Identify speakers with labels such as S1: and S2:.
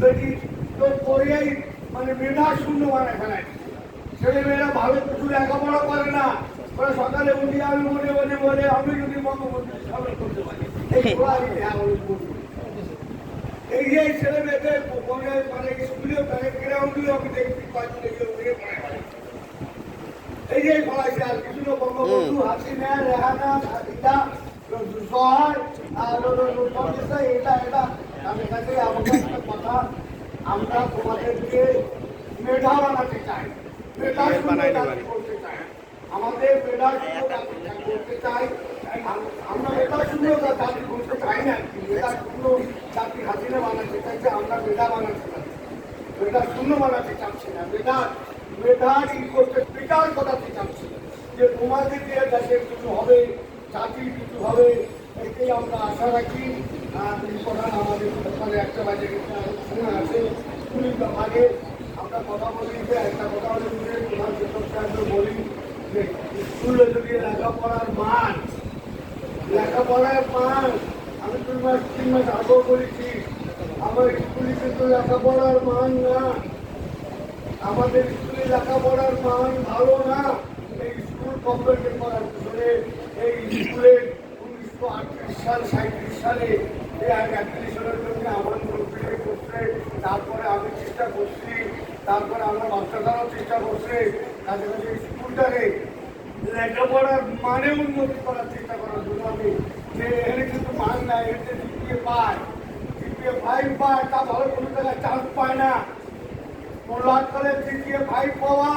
S1: বেশি তো করিয়াই মানে মেধা শূন্য মানে ফেলায় ছেলে মেয়েরা ভালো কিছু লেখাপড়া করে না। ওরা সকালে উঠি আমি মনে মনে বলে আমি যদি বঙ্গবন্ধু সামনে করতে পারি। এই হ্যাঁ। এই যে ছেলে মেয়েদের মানে স্কুলে মানে গ্রাউন্ডে আমি দেখছি কয়েকজন এগুলো উঠে এই যে পড়াইছে আর কিছু বঙ্গবন্ধু হাসিনা রেহানা সাদিকা সহায় আর এটা এটা। আমি কাছে আমাকে একটা কথা আমরা তোমাদেরকে মেধা বানাতে চাই মেধা করতে চাই আমাদের মেধা করতে চাই আম- আমরা মেধা শূন্য জাতি করতে চাই না। মেধা শূন্য জাতি হাসিনা বানাতে চাইছে আমরা মেধা বানাতে চাই মেধা শূন্য বানাতে চাচ্ছি না মেধা কি করতে বিকাশ ঘটাতে চাচ্ছি। যে তোমাদের দেশের কিছু হবে জাতির কিছু হবে এটাই আমরা আশা রাখি আমাদের ওখানে একটা বাজে আছে আমরা কথা বলি একটা কথা হলে যে স্কুলে যদি লেখাপড়ার মান লেখাপড়ার মান আমি দুই মাস তিন মাস আগেও বলেছি আমার স্কুলে কিন্তু লেখাপড়ার মান না আমাদের স্কুলে লেখাপড়ার মান ভালো না, এই স্কুল কমপ্লিট করার পিছনে এই স্কুলে উনিশশো আটত্রিশ সাল সাঁত্রিশ সালে এই অ্যাপ্লিকেশনের জন্য আমার মুরব্বী করছে তারপরে আমি চেষ্টা করছি, তারপরে আমার বাচ্চাদারও চেষ্টা করছে কাছে কাছে স্কুলটাকে লেখাপড়ার মানে উন্নতি করার চেষ্টা করার জন্য আমি যে এখানে কিন্তু মান নাই এতে জিপিএ পায় জিপিএ ফাইভ পায়, তা ভালো কোনো জায়গায় চান্স পায় না। মোল্লার করে জিপিএ ফাইভ পাওয়া